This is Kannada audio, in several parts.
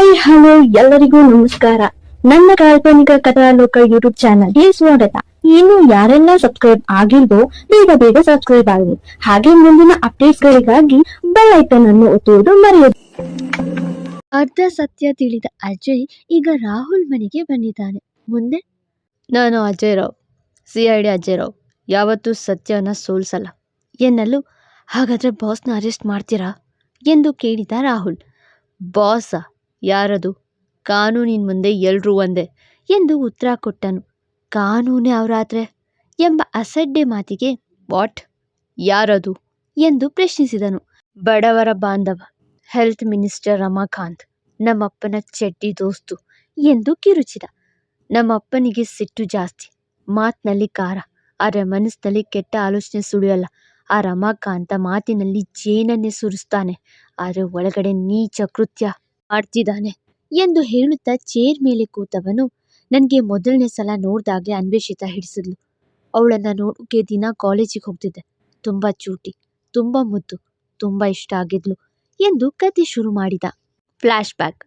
ಹಾಯ್ ಹಲೋ ಎಲ್ಲರಿಗೂ ನಮಸ್ಕಾರ. ನನ್ನ ಕಾಲ್ಪನಿಕ ಕಥಾಲೋಕ ಯೂಟ್ಯೂಬ್ ಚಾನಲ್ಗೆ ಸ್ವಾಗತ. ಇನ್ನು ಯಾರೆಲ್ಲ ಸಬ್ಸ್ಕ್ರೈಬ್ ಆಗಿಲ್ವೋ ಬೇಗ ಬೇಗ ಸಬ್ಸ್ಕ್ರೈಬ್ ಆಗಿ ಹಾಗೆ ಮುಂದಿನ ಅಪ್ಡೇಟ್ಸ್ ಗಳಿಗಾಗಿ ಬೆಲ್ ಐಕನ್ ಅನ್ನು ಒತ್ತುವುದು ಮರೆಯದು. ಅರ್ಧ ಸತ್ಯ ತಿಳಿದ ಅಜಯ್ ಈಗ ರಾಹುಲ್ ಮನೆಗೆ ಬಂದಿದ್ದಾನೆ. ಮುಂದೆ? ನಾನು Ajay Rao C I D Ajay Rao. ಯಾವತ್ತೂ ಸತ್ಯನ ಸೋಲ್ಸಲ್ಲ. ಎನ್ನಲು ಹಾಗಾದರೆ ಬಾಸ್ನ ಅರೆಸ್ಟ್ ಮಾಡ್ತೀರಾ? ಎಂದು ಕೇಳಿದ ರಾಹುಲ್. ಬಾಸ ಯಾರದು? ಕಾನೂನಿನ ಮುಂದೆ ಎಲ್ಲರೂ ಒಂದೇ ಎಂದು ಉತ್ತರ ಕೊಟ್ಟನು. ಕಾನೂನೇ ಅವರಾದ್ರೆ ಎಂಬ ಅಸಡ್ಡೆ ಮಾತಿಗೆ, ವಾಟ್? ಯಾರದು? ಎಂದು ಪ್ರಶ್ನಿಸಿದನು. ಬಡವರ ಬಾಂಧವ, ಹೆಲ್ತ್ ಮಿನಿಸ್ಟರ್ ರಮಾಕಾಂತ್, ನಮ್ಮಪ್ಪನ ಚಡ್ಡಿ ದೋಸ್ತು ಎಂದು ಕಿರುಚಿದ. ನಮ್ಮಪ್ಪನಿಗೆ ಸಿಟ್ಟು ಜಾಸ್ತಿ, ಮಾತಿನಲ್ಲಿ ಕಾರ ಆದರೆ ಮನಸ್ಸಿನಲ್ಲಿ ಕೆಟ್ಟ ಆಲೋಚನೆ ಸುಳಿಯಲ್ಲ. ಆ ರಮಾಕಾಂತ ಮಾತಿನಲ್ಲಿ ಜೇನನ್ನೇ ಸುರಿಸ್ತಾನೆ, ಆದರೆ ಒಳಗಡೆ ನೀಚ ಕೃತ್ಯ. ಮಾಡ್ತಿದ್ದಾನೆ ಎಂದು ಹೇಳುತ್ತಾ ಚೇರ್ ಮೇಲೆ ಕೂತವನು ನನಗೆ ಮೊದಲನೇ ಸಲ ನೋಡಿದಾಗಲೇ ಅನ್ವೇಷಿತ ಹಿಡಿಸಿದ್ಲು. ಅವಳನ್ನು ನೋಡೋಕೆ ದಿನ ಕಾಲೇಜಿಗೆ ಹೋಗ್ತಿದ್ದೆ. ತುಂಬ ಚೂಟಿ, ತುಂಬ ಮುದ್ದು, ತುಂಬ ಇಷ್ಟ ಆಗಿದ್ಲು ಎಂದು ಕತೆ ಶುರು ಮಾಡಿದ. Flash back.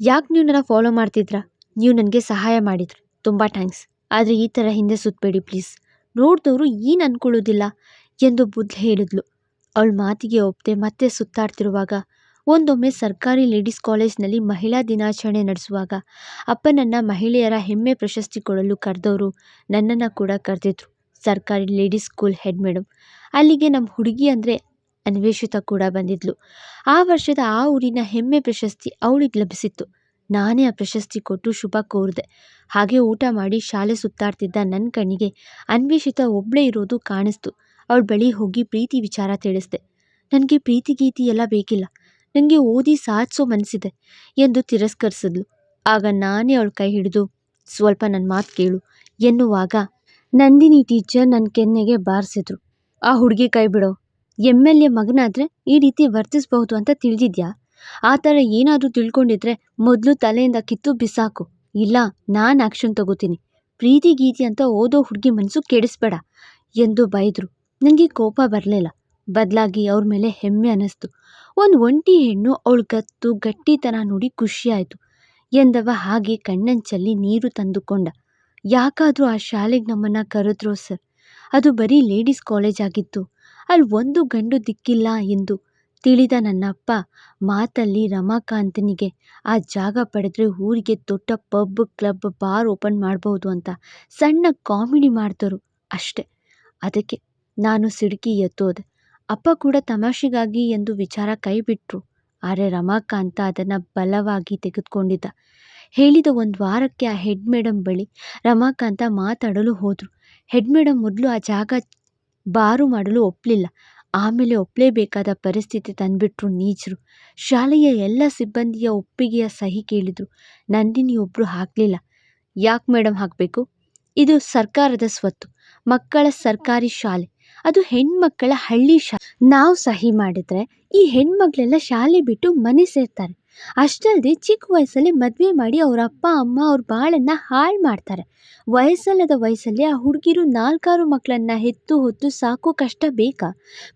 ಯಾಕೆ ನೀವು ನನ್ನ ಫಾಲೋ ಮಾಡ್ತಿದ್ರಾ? ನೀವು ನನಗೆ ಸಹಾಯ ಮಾಡಿದ್ರು. ತುಂಬ ಥ್ಯಾಂಕ್ಸ್. ಆದರೆ ಈ ಥರ ಹಿಂದೆ ಸುತ್ತಬೇಡಿ ಪ್ಲೀಸ್. ನೋಡಿದವರು ಏನು ಅನ್ಕೊಳ್ಳೋದಿಲ್ಲ ಎಂದು ಬುದ್ಧ ಹೇಳಿದ್ಲು. ಅವಳ ಮಾತಿಗೆ ಒಪ್ಪದೆ ಮತ್ತೆ ಸುತ್ತಾಡ್ತಿರುವಾಗ ಒಂದೊಮ್ಮೆ ಸರ್ಕಾರಿ ಲೇಡೀಸ್ ಕಾಲೇಜ್ನಲ್ಲಿ ಮಹಿಳಾ ದಿನಾಚರಣೆ ನಡೆಸುವಾಗ ಅಪ್ಪನನ್ನು ಮಹಿಳೆಯರ ಹೆಮ್ಮೆ ಪ್ರಶಸ್ತಿ ಕೊಡಲು ಕರೆದವರು ನನ್ನನ್ನು ಕೂಡ ಕರೆದಿದ್ರು. ಸರ್ಕಾರಿ ಲೇಡೀಸ್ ಸ್ಕೂಲ್ ಹೆಡ್ ಮೇಡಮ್ ಅಲ್ಲಿಗೆ ನಮ್ಮ ಹುಡುಗಿ ಅಂದರೆ ಅನ್ವೇಷಿತ ಕೂಡ ಬಂದಿದ್ಲು. ಆ ವರ್ಷದ ಆ ಊರಿನ ಹೆಮ್ಮೆ ಪ್ರಶಸ್ತಿ ಅವಳಿಗೆ ಲಭಿಸಿತ್ತು. ನಾನೇ ಆ ಪ್ರಶಸ್ತಿ ಕೊಟ್ಟು ಶುಭ ಕೋರಿದೆ. ಹಾಗೆ ಊಟ ಮಾಡಿ ಶಾಲೆ ಸುತ್ತಾಡ್ತಿದ್ದ ನನ್ನ ಕಣ್ಣಿಗೆ ಅನ್ವೇಷಿತ ಒಬ್ಬಳೇ ಇರೋದು ಕಾಣಿಸ್ತು. ಅವಳ ಬಳಿ ಹೋಗಿ ಪ್ರೀತಿ ವಿಚಾರ ತಿಳಿಸ್ದೆ. ನನಗೆ ಪ್ರೀತಿ ಗೀತಿ ಎಲ್ಲ ಬೇಕಿಲ್ಲ. ನನಗೆ ಓದಿ ಸಾಧಿಸೋ ಮನಸ್ಸಿದೆ ಎಂದು ತಿರಸ್ಕರಿಸಿದ್ಲು. ಆಗ ನಾನೇ ಅವಳ ಕೈ ಹಿಡಿದು, ಸ್ವಲ್ಪ ನನ್ನ ಮಾತು ಕೇಳು ಎನ್ನುವಾಗ ನಂದಿನಿ ಟೀಚರ್ ನನ್ನ ಕೆನ್ನೆಗೆ ಬಾರಿಸಿದ್ರು. ಆ ಹುಡುಗಿ ಕೈ ಬಿಡೋ. ಎಂ ಎಲ್ ಎ ಮಗನಾದರೆ ಈ ರೀತಿ ವರ್ತಿಸಬಹುದು ಅಂತ ತಿಳಿದಿದ್ಯಾ? ಆ ಥರ ಏನಾದರೂ ತಿಳ್ಕೊಂಡಿದ್ರೆ ಮೊದಲು ತಲೆಯಿಂದ ಕಿತ್ತು ಬಿಸಾಕು. ಇಲ್ಲ, ನಾನು ಆ್ಯಕ್ಷನ್ ತಗೋತೀನಿ. ಪ್ರೀತಿ ಗೀತಿ ಅಂತ ಓದೋ ಹುಡುಗಿ ಮನಸ್ಸು ಕೆಡಿಸ್ಬೇಡ ಎಂದು ಬೈದರು. ನನಗೆ ಕೋಪ ಬರಲಿಲ್ಲ. ಬದಲಾಗಿ ಅವ್ರ ಮೇಲೆ ಹೆಮ್ಮೆ ಅನ್ನಿಸ್ತು. ಒಂದು ಒಂಟಿ ಹೆಣ್ಣು ಅವಳು ಗತ್ತು, ಗಟ್ಟಿತನ ನೋಡಿ ಖುಷಿಯಾಯಿತು ಎಂದವ ಹಾಗೆ ಕಣ್ಣಂಚಲ್ಲಿ ನೀರು ತಂದುಕೊಂಡ. ಯಾಕಾದರೂ ಆ ಶಾಲೆಗೆ ನಮ್ಮನ್ನು ಕರೆದ್ರೋ ಸರ್? ಅದು ಬರೀ ಲೇಡೀಸ್ ಕಾಲೇಜ್ ಆಗಿತ್ತು. ಅಲ್ಲಿ ಒಂದು ಗಂಡು ದಿಕ್ಕಿಲ್ಲ ಎಂದು ತಿಳಿದ ನನ್ನಪ್ಪ ಮಾತಲ್ಲಿ ರಮಾಕಾಂತನಿಗೆ, ಆ ಜಾಗ ಪಡೆದ್ರೆ ಊರಿಗೆ ದೊಡ್ಡ ಪಬ್, ಕ್ಲಬ್, ಬಾರ್ ಓಪನ್ ಮಾಡ್ಬೋದು ಅಂತ ಸಣ್ಣ ಕಾಮಿಡಿ ಮಾಡ್ದರು ಅಷ್ಟೆ. ಅದಕ್ಕೆ ನಾನು ಸಿಡುಕಿ ಎತ್ತೋದೆ. ಅಪ್ಪ ಕೂಡ ತಮಾಷೆಗಾಗಿ ಎಂದು ವಿಚಾರ ಕೈಬಿಟ್ರು. ಆದರೆ ರಮಾಕಾಂತ ಅದನ್ನು ಬಲವಾಗಿ ತೆಗೆದುಕೊಂಡಿದ್ದ. ಹೇಳಿದ ಒಂದು ವಾರಕ್ಕೆ ಆ ಹೆಡ್ ಮೇಡಮ್ ಬಳಿ ರಮಾಕಾಂತ ಮಾತಾಡಲು ಹೋದರು. ಹೆಡ್ ಮೇಡಮ್ ಮೊದಲು ಆ ಜಾಗ ಬಾರು ಮಾಡಲು ಒಪ್ಪಲಿಲ್ಲ ಆಮೇಲೆ ಒಪ್ಪಲೇಬೇಕಾದ ಪರಿಸ್ಥಿತಿ ತಂದುಬಿಟ್ರು ನೀಚರು. ಶಾಲೆಯ ಎಲ್ಲ ಸಿಬ್ಬಂದಿಯ ಒಪ್ಪಿಗೆಯ ಸಹಿ ಕೇಳಿದರು. ನಂದಿನಿ ಒಬ್ಬರು ಹಾಕಲಿಲ್ಲ. ಯಾಕೆ ಮೇಡಮ್ ಹಾಕಬೇಕು? ಇದು ಸರ್ಕಾರದ ಸ್ವತ್ತು. ಮಕ್ಕಳ ಸರ್ಕಾರಿ ಶಾಲೆ. ಅದು ಹೆಣ್ಮಕ್ಕಳ ಹಳ್ಳಿ ಶಾ, ನಾವು ಸಹಿ ಮಾಡಿದ್ರೆ ಈ ಹೆಣ್ಮಕ್ಳೆಲ್ಲ ಶಾಲೆ ಬಿಟ್ಟು ಮನೆ ಸೇರ್ತಾರೆ. ಅಷ್ಟಲ್ಲದೆ ಚಿಕ್ಕ ವಯಸ್ಸಲ್ಲಿ ಮದುವೆ ಮಾಡಿ ಅವ್ರ ಅಪ್ಪ, ಅಮ್ಮ, ಅವ್ರ ಬಾಳನ್ನು ಹಾಳು ಮಾಡ್ತಾರೆ. ವಯಸ್ಸಲ್ಲದ ವಯಸ್ಸಲ್ಲಿ ಆ ಹುಡುಗಿರು ನಾಲ್ಕಾರು ಮಕ್ಕಳನ್ನ ಹೆತ್ತು ಹೊತ್ತು ಸಾಕೋ ಕಷ್ಟ ಬೇಕಾ?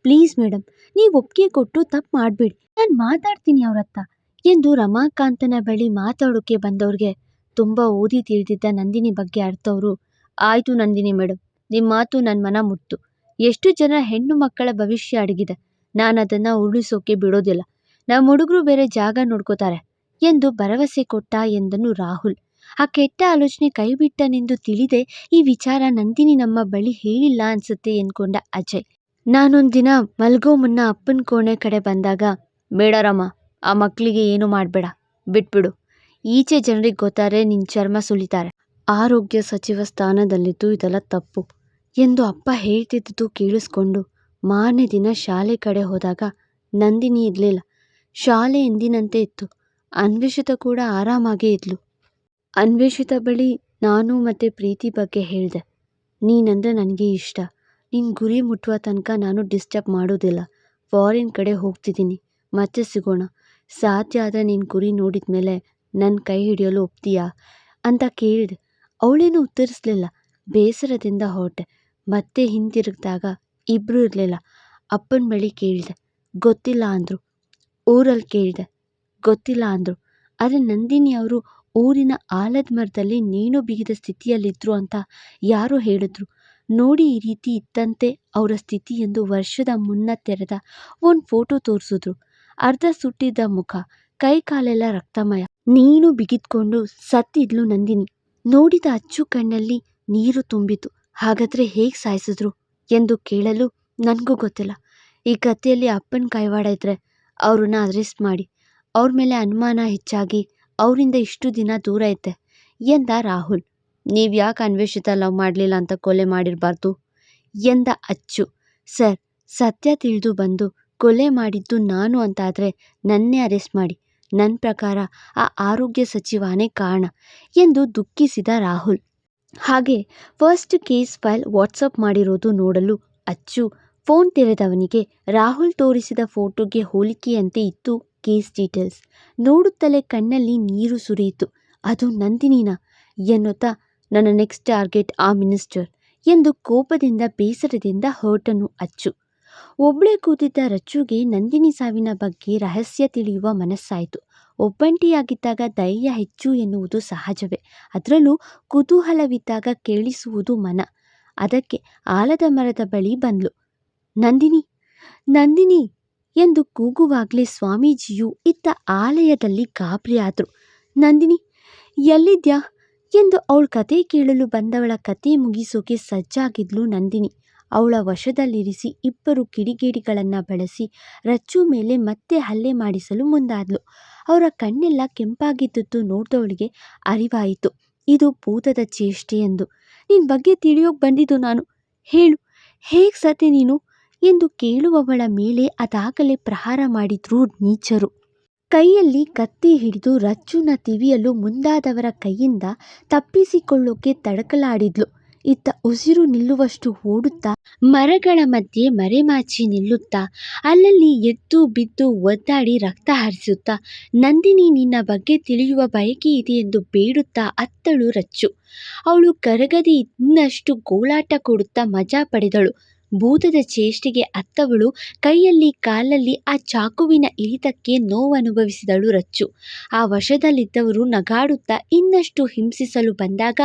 ಪ್ಲೀಸ್ ಮೇಡಮ್ ನೀವು ಒಪ್ಪಿಗೆ ಕೊಟ್ಟು ತಪ್ಪು ಮಾಡಬೇಡಿ. ನಾನು ಮಾತಾಡ್ತೀನಿ ಅವ್ರ ಹತ್ರ ಎಂದು ರಮಾಕಾಂತನ ಬಳಿ ಮಾತಾಡೋಕೆ ಬಂದವ್ರಿಗೆ ತುಂಬ ಓದಿ ತಿಳಿದಿದ್ದ ನಂದಿನಿ ಬಗ್ಗೆ ಅರ್ಥವರು, ಆಯಿತು ನಂದಿನಿ ಮೇಡಮ್ ನಿಮ್ಮ ಮಾತು ನನ್ನ ಮನ ಮುಟ್ಟು ಎಷ್ಟು ಜನ ಹೆಣ್ಣು ಮಕ್ಕಳ ಭವಿಷ್ಯ ಅಡಗಿದೆ. ನಾನು ಅದನ್ನು ಉಳಿಸೋಕೆ ಬಿಡೋದಿಲ್ಲ. ನಮ್ಮ ಹುಡುಗರು ಬೇರೆ ಜಾಗ ನೋಡ್ಕೋತಾರೆ. ಎಂದು ಭರವಸೆ ಕೊಟ್ಟ ಎಂದನು ರಾಹುಲ್. ಆ ಕೆಟ್ಟ ಆಲೋಚನೆ ಕೈಬಿಟ್ಟನೆಂದು ತಿಳಿದೆ, ಈ ವಿಚಾರ ನಂದಿನಿ ನಮ್ಮ ಬಳಿ ಹೇಳಿಲ್ಲ ಅನ್ಸುತ್ತೆ ಎಂದ್ಕೊಂಡ ಅಜಯ್. ನಾನೊಂದಿನ ಮಲ್ಗೋ ಮುನ್ನ ಅಪ್ಪನ ಕೋಣೆ ಕಡೆ ಬಂದಾಗ ಬೇಡರಮ್ಮ ಆ ಮಕ್ಕಳಿಗೆ ಏನು ಮಾಡಬೇಡ, ಬಿಟ್ಬಿಡು. ಈಚೆ ಜನರಿಗೆ ಗೊತ್ತಾರೆ ನಿನ್ನ ಚರ್ಮ ಸುಲಿತಾರೆ. ಆರೋಗ್ಯ ಸಚಿವ ಸ್ಥಾನದಲ್ಲಿದ್ದು ಇದೆಲ್ಲ ತಪ್ಪು. ಎಂದು ಅಪ್ಪ ಹೇಳ್ತಿದ್ದುದು ಕೇಳಿಸ್ಕೊಂಡು ಮಾರನೇ ದಿನ ಶಾಲೆ ಕಡೆ ಹೋದಾಗ ನಂದಿನಿ ಇರಲಿಲ್ಲ. ಶಾಲೆ ಎಂದಿನಂತೆ ಇತ್ತು. ಅನ್ವೇಷಿತ ಕೂಡ ಆರಾಮಾಗೇ ಇದ್ಲು. ಅನ್ವೇಷಿತ ಬಳಿ ನಾನು ಮತ್ತು ಪ್ರೀತಿ ಬಗ್ಗೆ ಹೇಳಿದೆ. ನೀನಂದರೆ ನನಗೆ ಇಷ್ಟ. ನಿನ್ನ ಗುರಿ ಮುಟ್ಟುವ ತನಕ ನಾನು ಡಿಸ್ಟರ್ಬ್ ಮಾಡೋದಿಲ್ಲ. ಫಾರಿನ್ ಕಡೆ ಹೋಗ್ತಿದ್ದೀನಿ. ಮತ್ತೆ ಸಿಗೋಣ. ಸಾಧ್ಯ ಆದರೆ ನಿನ್ನ ಗುರಿ ನೋಡಿದ ಮೇಲೆ ನನ್ನ ಕೈ ಹಿಡಿಯಲು ಒಪ್ತೀಯಾ? ಅಂತ ಕೇಳಿದೆ. ಅವಳೇನು ಉತ್ತರಿಸಲಿಲ್ಲ. ಬೇಸರದಿಂದ ಹೊರಟೆ. ಮತ್ತೆ ಹಿಂತಿರುಗಿದಾಗ ಇಬ್ಬರೂ ಇರಲಿಲ್ಲ. ಅಪ್ಪನ ಬಳಿ ಕೇಳಿದೆ. ಗೊತ್ತಿಲ್ಲ ಅಂದರು. ಊರಲ್ಲಿ ಕೇಳಿದೆ. ಗೊತ್ತಿಲ್ಲ ಅಂದರು. ಆದರೆ ನಂದಿನಿ ಅವರು ಊರಿನ ಆಲದ ಮರದಲ್ಲಿ ನೇಣು ಬಿಗಿದ ಸ್ಥಿತಿಯಲ್ಲಿದ್ದರು ಅಂತ ಯಾರು ಹೇಳಿದ್ರು. ನೋಡಿ ಈ ರೀತಿ ಇತ್ತಂತೆ ಅವರ ಸ್ಥಿತಿ ಎಂದು ವರ್ಷದ ಮುನ್ನ ತೆರೆದ ಒಂದು ಫೋಟೋ ತೋರಿಸಿದ್ರು. ಅರ್ಧ ಸುಟ್ಟಿದ್ದ ಮುಖ, ಕೈ ಕಾಲೆಲ್ಲ ರಕ್ತಮಯ. ನೀನು ಬಿಗಿದ್ಕೊಂಡು ಸತ್ತಿದ್ಲು ನಂದಿನಿ. ನೋಡಿದ ಅಚ್ಚು ಕಣ್ಣಲ್ಲಿ ನೀರು ತುಂಬಿತು ಹಾಗಾದ್ರೆ ಹೇಗೆ ಸಾಯಿಸಿದ್ರು ಎಂದು ಕೇಳಲು ನನಗೂ ಗೊತ್ತಿಲ್ಲ. ಈ ಕಥೆಯಲ್ಲಿ ಅಪ್ಪನ ಕೈವಾಡ ಇದ್ರೆ ಅವ್ರನ್ನ ಅರೆಸ್ಟ್ ಮಾಡಿ. ಅವ್ರ ಮೇಲೆ ಅನುಮಾನ ಹೆಚ್ಚಾಗಿ ಅವರಿಂದ ಇಷ್ಟು ದಿನ ದೂರ ಇದ್ದೆ ಎಂದ ರಾಹುಲ್. ನೀವು ಯಾಕೆ ಅನ್ವೇಷಿತ ಲವ್ ಮಾಡಲಿಲ್ಲ ಅಂತ ಕೊಲೆ ಮಾಡಿರಬಾರ್ದು? ಎಂದ ಅಚ್ಚು. ಸರ್, ಸತ್ಯ ತಿಳಿದು ಬಂದು ಕೊಲೆ ಮಾಡಿದ್ದು ನಾನು ಅಂತಾದರೆ ನನ್ನೇ ಅರೆಸ್ಟ್ ಮಾಡಿ. ನನ್ನ ಪ್ರಕಾರ ಆ ಆರೋಗ್ಯ ಸಚಿವನೇ ಕಾರಣ ಎಂದು ದುಃಖಿಸಿದ ರಾಹುಲ್. ಹಾಗೆ ಫಸ್ಟ್ ಕೇಸ್ ಫೈಲ್ ವಾಟ್ಸಪ್ ಮಾಡಿರೋದು ನೋಡಲು ಅಚ್ಚು. ಫೋನ್ ತೆರೆದವನಿಗೆ ರಾಹುಲ್ ತೋರಿಸಿದ ಫೋಟೋಗೆ ಹೋಲಿಕೆಯಂತೆ ಇತ್ತು ಕೇಸ್ ಡೀಟೇಲ್ಸ್ ನೋಡುತ್ತಲೇ ಕಣ್ಣಲ್ಲಿ ನೀರು ಸುರಿಯಿತು. ಅದು ನಂದಿನಿನ ಎನ್ನುತ್ತಾ, ನನ್ನ ನೆಕ್ಸ್ಟ್ ಟಾರ್ಗೆಟ್ ಆ ಮಿನಿಸ್ಟರ್ ಎಂದು ಕೋಪದಿಂದ ಬೇಸರದಿಂದ ಹೊರಟನು ಅಚ್ಚು. ಒಬ್ಬಳೇ ಕೂತಿದ್ದ ರಚ್ಚುಗೆ ನಂದಿನಿ ಸಾವಿನ ಬಗ್ಗೆ ರಹಸ್ಯ ತಿಳಿಯುವ ಮನಸ್ಸಾಯಿತು. ಒಬ್ಬಂಟಿಯಾಗಿದ್ದಾಗ ಧೈರ್ಯ ಹೆಚ್ಚು ಎನ್ನುವುದು ಸಹಜವೇ. ಅದರಲ್ಲೂ ಕುತೂಹಲವಿದ್ದಾಗ ಕೇಳಿಸುವುದು ಮನ. ಅದಕ್ಕೆ ಆಲದ ಮರದ ಬಳಿ ಬಂದ್ಲು. ನಂದಿನಿ ನಂದಿನಿ! ಎಂದು ಕೂಗುವಾಗಲೇ ಸ್ವಾಮೀಜಿಯು ಇತ್ತ ಆಲಯದಲ್ಲಿ ಗಾಬರಿಯಾದರು. ನಂದಿನಿ, ಎಲ್ಲಿದ್ಯಾ? ಎಂದು ಅವಳ ಕತೆ ಕೇಳಲು ಬಂದವಳ ಕತೆ ಮುಗಿಸೋಕೆ ಸಜ್ಜಾಗಿದ್ಲು ನಂದಿನಿ. ಅವಳ ವಶದಲ್ಲಿರಿಸಿ ಇಬ್ಬರು ಕಿಡಿಗೇಡಿಗಳನ್ನು ಬಳಸಿ ರಚ್ಚು ಮೇಲೆ ಮತ್ತೆ ಹಲ್ಲೆ ಮಾಡಿಸಲು ಮುಂದಾದ್ಲು. ಅವರ ಕಣ್ಣೆಲ್ಲ ಕೆಂಪಾಗಿದ್ದದ್ದು ನೋಡಿದವಳಿಗೆ ಅರಿವಾಯಿತು. ಇದು ಭೂತದ ಚೇಷ್ಟೆ ಎಂದು. ನಿನ್ನ ಬಗ್ಗೆ ತಿಳಿಯೋಕೆ ಬಂದಿದ್ದು ನಾನು. ಹೇಳು, ಹೇಗೆ ಸತೆ ನೀನು? ಎಂದು ಕೇಳುವವಳ ಮೇಲೆ ಅದಾಗಲೇ ಪ್ರಹಾರ ಮಾಡಿದ್ರು ನೀಚರು. ಕೈಯಲ್ಲಿ ಕತ್ತಿ ಹಿಡಿದು ರಚ್ಚುನ ತಿವಿಯಲು ಮುಂದಾದವರ ಕೈಯಿಂದ ತಪ್ಪಿಸಿಕೊಳ್ಳೋಕೆ ತಡಕಲಾಡಿದ್ಲು. ಇತ್ತ ಉಸಿರು ನಿಲ್ಲುವಷ್ಟು ಓಡುತ್ತಾ ಮರಗಳ ಮಧ್ಯೆ ಮರೆಮಾಚಿ ನಿಲ್ಲುತ್ತಾ, ಅಲ್ಲಲ್ಲಿ ಎದ್ದು ಬಿದ್ದು ಒದ್ದಾಡಿ ರಕ್ತ ಹರಿಸುತ್ತಾ, ನಂದಿನಿ ನಿನ್ನ ಬಗ್ಗೆ ತಿಳಿಯುವ ಬಯಕೆ ಇದೆ ಎಂದು ಬೇಡುತ್ತಾ ಅತ್ತಳು ರಚ್ಚು. ಅವಳು ಕರಗದೆ ಇನ್ನಷ್ಟು ಗೋಳಾಟ ಕೊಡುತ್ತಾ ಮಜಾ ಪಡೆದಳು. ಭೂತದ ಚೇಷ್ಟೆಗೆ ಅತ್ತವಳು, ಕೈಯಲ್ಲಿ ಕಾಲಲ್ಲಿ ಆ ಚಾಕುವಿನ ಇಳಿತಕ್ಕೆ ನೋವನುಭವಿಸಿದಳು ರಚ್ಚು. ಆ ವಶದಲ್ಲಿದ್ದವರು ನಗಾಡುತ್ತಾ ಇನ್ನಷ್ಟು ಹಿಂಸಿಸಲು ಬಂದಾಗ,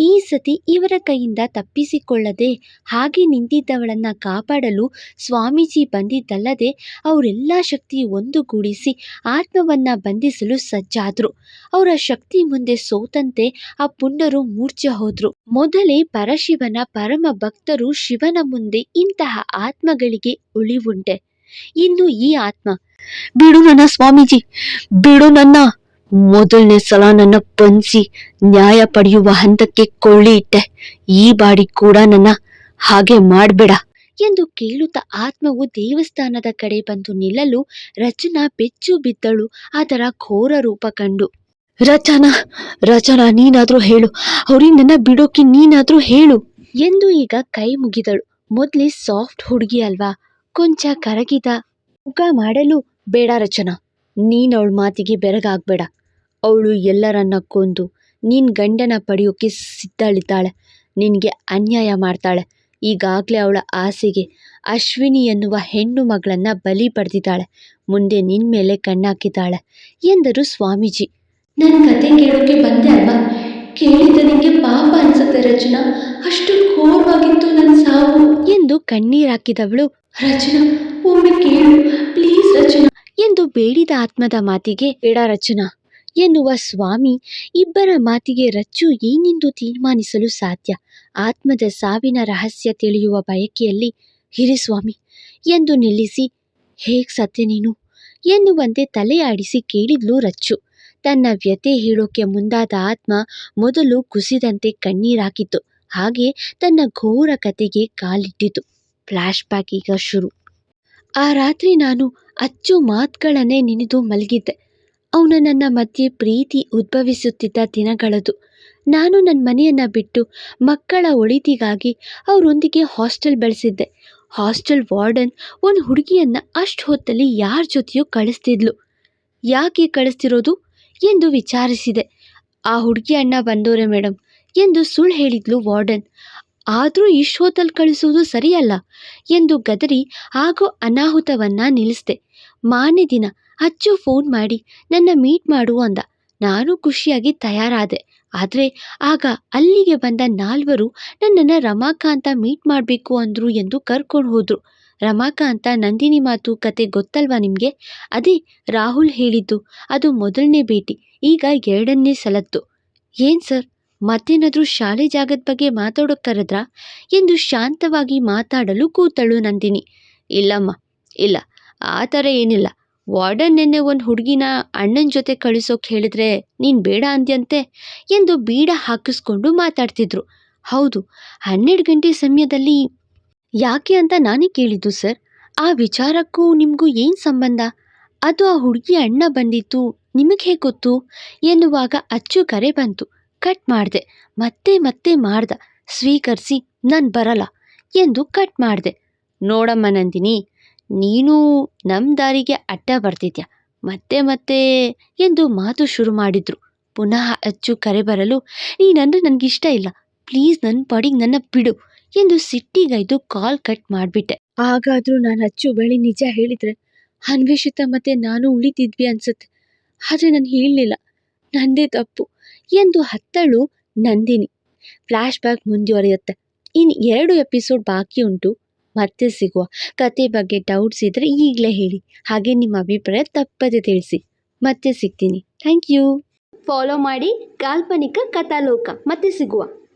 ಈ ಸತಿ ಇವರ ಕೈಯಿಂದ ತಪ್ಪಿಸಿಕೊಳ್ಳದೆ ಹಾಗೆ ನಿಂತಿದ್ದವಳನ್ನು ಕಾಪಾಡಲು ಸ್ವಾಮೀಜಿ ಬಂದಿದ್ದಲ್ಲದೆ ಅವರೆಲ್ಲ ಶಕ್ತಿ ಒಂದುಗೂಡಿಸಿ ಆತ್ಮವನ್ನು ಬಂಧಿಸಲು ಸಜ್ಜಾದರು. ಅವರ ಶಕ್ತಿ ಮುಂದೆ ಸೋತಂತೆ ಆ ಪುಂಡರು ಮೂರ್ಛೆ ಹೋದ್ರು. ಮೊದಲೇ ಪರಶಿವನ ಪರಮ ಭಕ್ತರು ಶಿವನ ಮುಂದೆ ಇಂತಹ ಆತ್ಮಗಳಿಗೆ ಉಳಿವುಂಟೆ. ಇನ್ನು ಈ ಆತ್ಮ, ಬಿಡು ನನ್ನ ಸ್ವಾಮೀಜಿ, ಬಿಡು ನನ್ನ ಮೊದಲನೇ ಸಲ ನನ್ನ ಪಂಚಿ ನ್ಯಾಯ ಪಡೆಯುವ ಹಂತಕ್ಕೆ ಕೊಳ್ಳಿ ಇಟ್ಟೆ ಈ ಬಾಡಿ ಕೂಡ ನನ್ನ ಹಾಗೆ ಮಾಡಬೇಡ ಎಂದು ಕೇಳುತ್ತಾ ಆತ್ಮವು ದೇವಸ್ಥಾನದ ಕಡೆ ಬಂದು ನಿಲ್ಲಲು ರಚನಾ ಬೆಚ್ಚು ಬಿದ್ದಳು. ಅದರ ಘೋರ ರೂಪ ಕಂಡು, ರಚನಾ ರಚನಾ, ನೀನಾದ್ರೂ ಹೇಳು. ಅವ್ರಿಗೆ ನನ್ನ ಬಿಡೋಕೆ ನೀನಾದ್ರೂ ಹೇಳು ಎಂದು ಈಗ ಕೈ ಮುಗಿದಳು. ಮೊದಲೇ ಸಾಫ್ಟ್ ಹುಡುಗಿ ಅಲ್ವಾ? ಕೊಂಚ ಕರಗಿದ, ಮುಖ ಮಾಡಲು ಬೇಡ ರಚನಾ. ನೀನು ಅವಳ ಮಾತಿಗೆ ಬೆರಗಾಗಬೇಡ. ಅವಳು ಎಲ್ಲರನ್ನ ಕೊಂದು ನಿನ್ನ ಗಂಡನ ಪಡೆಯೋಕೆ ಸಿದ್ಧಳಿದ್ದಾಳೆ. ನಿನಗೆ ಅನ್ಯಾಯ ಮಾಡ್ತಾಳೆ. ಈಗಾಗಲೇ ಅವಳ ಆಸೆಗೆ ಅಶ್ವಿನಿ ಎನ್ನುವ ಹೆಣ್ಣು ಮಗಳನ್ನು ಬಲಿ ಪಡೆದಿದ್ದಾಳೆ. ಮುಂದೆ ನಿನ್ನ ಮೇಲೆ ಕಣ್ಣಾಕಿದ್ದಾಳೆ ಎಂದರು ಸ್ವಾಮೀಜಿ. ನನ್ನ ಕತೆ ಕೇಳೋಕೆ ಬಂದೆ ಅಲ್ವಾ? ಕೇಳಿದ ನಿಂಗೆ ಪಾಪ ಅನ್ಸುತ್ತೆ ರಚನಾ. ಅಷ್ಟು ಘೋರವಾಗಿತ್ತು ನನ್ನ ಸಾವು. ಎಂದು ಕಣ್ಣೀರಾಕಿದವಳು ರಚನಾ ಒಮ್ಮೆ ಕೇಳು. ಪ್ಲೀಸ್ ರಚನಾ. ಎಂದು ಬೇಡಿದ ಆತ್ಮದ ಮಾತಿಗೆ ಬೇಡ ರಚನಾ. ಎನ್ನುವ ಸ್ವಾಮಿ ಇಬ್ಬರ ಮಾತಿಗೆ ರಚ್ಚು ಏನೆಂದು ತೀರ್ಮಾನಿಸಲು ಸಾಧ್ಯ? ಆತ್ಮದ ಸಾವಿನ ರಹಸ್ಯ ತಿಳಿಯುವ ಬಯಕೆಯಲ್ಲಿ ಹಿರಿ ಸ್ವಾಮಿ ಎಂದು ನಿಲ್ಲಿಸಿ ಹೇಗ್ ಸತ್ಯ ನೀನು? ಎನ್ನುವಂತೆ ತಲೆ ಆಡಿಸಿ ಕೇಳಿದ್ಲು ರಚ್ಚು. ತನ್ನ ವ್ಯಥೆ ಹೇಳೋಕೆ ಮುಂದಾದ ಆತ್ಮ ಮೊದಲು ಕುಸಿದಂತೆ ಕಣ್ಣೀರಾಕಿತು ಹಾಗೆ ತನ್ನ ಘೋರ ಕತೆಗೆ ಕಾಲಿಟ್ಟಿತು. ಫ್ಲ್ಯಾಶ್ ಬ್ಯಾಕ್ ಈಗ ಶುರು. ಆ ರಾತ್ರಿ ನಾನು ಅಚ್ಚು ಮಾತುಗಳನ್ನೇ ನೆನೆದು ಮಲಗಿದ್ದೆ. ಅವನ ನನ್ನ ಮಧ್ಯೆ ಪ್ರೀತಿ ಉದ್ಭವಿಸುತ್ತಿದ್ದ ದಿನಗಳದು. ನಾನು ನನ್ನ ಮನೆಯನ್ನು ಬಿಟ್ಟು ಮಕ್ಕಳ ಒಳಿತಿಗಾಗಿ ಅವರೊಂದಿಗೆ ಹಾಸ್ಟೆಲ್ ಬೆಳೆಸಿದ್ದೆ. ಹಾಸ್ಟೆಲ್ ವಾರ್ಡನ್ ಒಂದು ಹುಡುಗಿಯನ್ನು ಅಷ್ಟು ಹೊತ್ತಲ್ಲಿ ಯಾರ ಜೊತೆಯೂ ಕಳಿಸ್ತಿದ್ಲು. ಯಾಕೆ ಕಳಿಸ್ತಿರೋದು? ಎಂದು ವಿಚಾರಿಸಿದೆ. ಆ ಹುಡುಗಿ ಅಣ್ಣ ಬಂದೋರೆ ಮೇಡಮ್ ಎಂದು ಸುಳ್ಳು ಹೇಳಿದ್ಲು ವಾರ್ಡನ್. ಆದರೂ ಇಷ್ಟು ಹೊತ್ತಲ್ಲಿ ಕಳಿಸುವುದು ಸರಿಯಲ್ಲ ಎಂದು ಗದರಿ ಆಗೋ ಅನಾಹುತವನ್ನು ನಿಲ್ಲಿಸಿದೆ. ಮಾನೆ ದಿನ, ಅಚ್ಚು ಫೋನ್ ಮಾಡಿ ನನ್ನ ಮೀಟ್ ಮಾಡು ಅಂದ. ನಾನು ಖುಷಿಯಾಗಿ ತಯಾರಾದೆ. ಆದರೆ ಆಗ ಅಲ್ಲಿಗೆ ಬಂದ ನಾಲ್ವರು ನನ್ನನ್ನು ರಮಾಕಾಂತ ಮೀಟ್ ಮಾಡಬೇಕು ಅಂದರು ಎಂದು ಕರ್ಕೊಂಡು ಹೋದರು. ರಮಾಕಾಂತ ನಂದಿನಿ ಮಾತು ಕತೆ ಗೊತ್ತಲ್ವಾ ನಿಮಗೆ? ಅದೇ, ರಾಹುಲ್ ಹೇಳಿದ್ದು, ಅದು ಮೊದಲನೇ ಭೇಟಿ, ಈಗ ಎರಡನೇ ಸಲದ್ದು ಏನು ಸರ್? ಮತ್ತೇನಾದರೂ ಶಾಲೆ ಜಾಗದ ಬಗ್ಗೆ ಮಾತಾಡೋಕೆ ಕರೆದ್ರಾ? ಎಂದು ಶಾಂತವಾಗಿ ಮಾತಾಡಲು ಕೂತಳು ನಂದಿನಿ. ಇಲ್ಲಮ್ಮ, ಇಲ್ಲ, ಆ ಥರ ಏನಿಲ್ಲ. ವಾರ್ಡನ್ ನೆನ್ನೆ ಒಂದು ಹುಡುಗಿನ ಅಣ್ಣನ ಜೊತೆ ಕಳಿಸೋಕೆ ಹೇಳಿದ್ರೆ ನೀನು ಬೇಡ ಅಂದ್ಯಂತೆ ಎಂದು ಬೀಡ ಹಾಕಿಸ್ಕೊಂಡು ಮಾತಾಡ್ತಿದ್ರು. ಹೌದು, ಹನ್ನೆರಡು ಗಂಟೆ ಸಮಯದಲ್ಲಿ ಯಾಕೆ ಅಂತ ನಾನೇ ಕೇಳಿದ್ದು, ಸರ್. ಆ ವಿಚಾರಕ್ಕೂ ನಿಮಗೂ ಏನು ಸಂಬಂಧ? ಅದು ಆ ಹುಡುಗಿ ಅಣ್ಣ ಬಂದಿತ್ತು, ನಿಮಗೆ ಹೇಗೆ ಗೊತ್ತು? ಎನ್ನುವಾಗ ಅಚ್ಚು ಕರೆ ಬಂತು. ಕಟ್ ಮಾಡಿದೆ. ಮತ್ತೆ ಮತ್ತೆ ಮಾಡ್ದ. ಸ್ವೀಕರಿಸಿ ನಾನು ಬರಲ್ಲ ಎಂದು ಕಟ್ ಮಾಡಿದೆ. ನೋಡಮ್ಮ ನಂದಿನಿ, ನೀನು ನಮ್ಮ ದಾರಿಗೆ ಅಡ್ಡ ಬರ್ತಿದ್ಯಾ ಮತ್ತೆ ಮತ್ತೆ ಎಂದು ಮಾತು ಶುರು ಮಾಡಿದ್ರು. ಪುನಃ ಅಚ್ಚು ಕರೆ ಬರಲು, ನೀನಂದ್ರೆ ನನಗಿಷ್ಟ ಇಲ್ಲ. ಪ್ಲೀಸ್ ನನ್ನ ಪಾಡಿಗೆ ನನ್ನ ಬಿಡು. ಎಂದು ಸಿಟ್ಟಿಗೈದು ಕಾಲ್ ಕಟ್ ಮಾಡಿಬಿಟ್ಟೆ. ಹಾಗಾದರೂ ನಾನು ಅಚ್ಚು ಬೆಳಿ ನಿಜ ಹೇಳಿದರೆ ಅನ್ವೇಷಿತ ಮತ್ತೆ ನಾನು ಉಳಿತಿದ್ವಿ ಅನ್ಸುತ್ತೆ. ಆದರೆ ನಾನು ಹೇಳಲಿಲ್ಲ. ನಂದೇ ತಪ್ಪು ಎಂದು ಹತ್ತಳು ನಂದಿನಿ. ಫ್ಲ್ಯಾಶ್ ಬ್ಯಾಕ್ ಮುಂದುವರಿಯುತ್ತೆ. ಇನ್ನು ಎರಡು ಎಪಿಸೋಡ್ ಬಾಕಿ ಉಂಟು. ಮತ್ತೆ ಸಿಗುವ. ಕತೆ ಬಗ್ಗೆ ಡೌಟ್ಸ್ ಇದ್ದರೆ ಈಗಲೇ ಹೇಳಿ. ಹಾಗೆ ನಿಮ್ಮ ಅಭಿಪ್ರಾಯ ತಪ್ಪದೆ ತಿಳಿಸಿ. ಮತ್ತೆ ಸಿಗ್ತೀನಿ. Thank you. ಫಾಲೋ ಮಾಡಿ ಕಾಲ್ಪನಿಕ ಕಥಾಲೋಕ. ಮತ್ತೆ ಸಿಗುವ.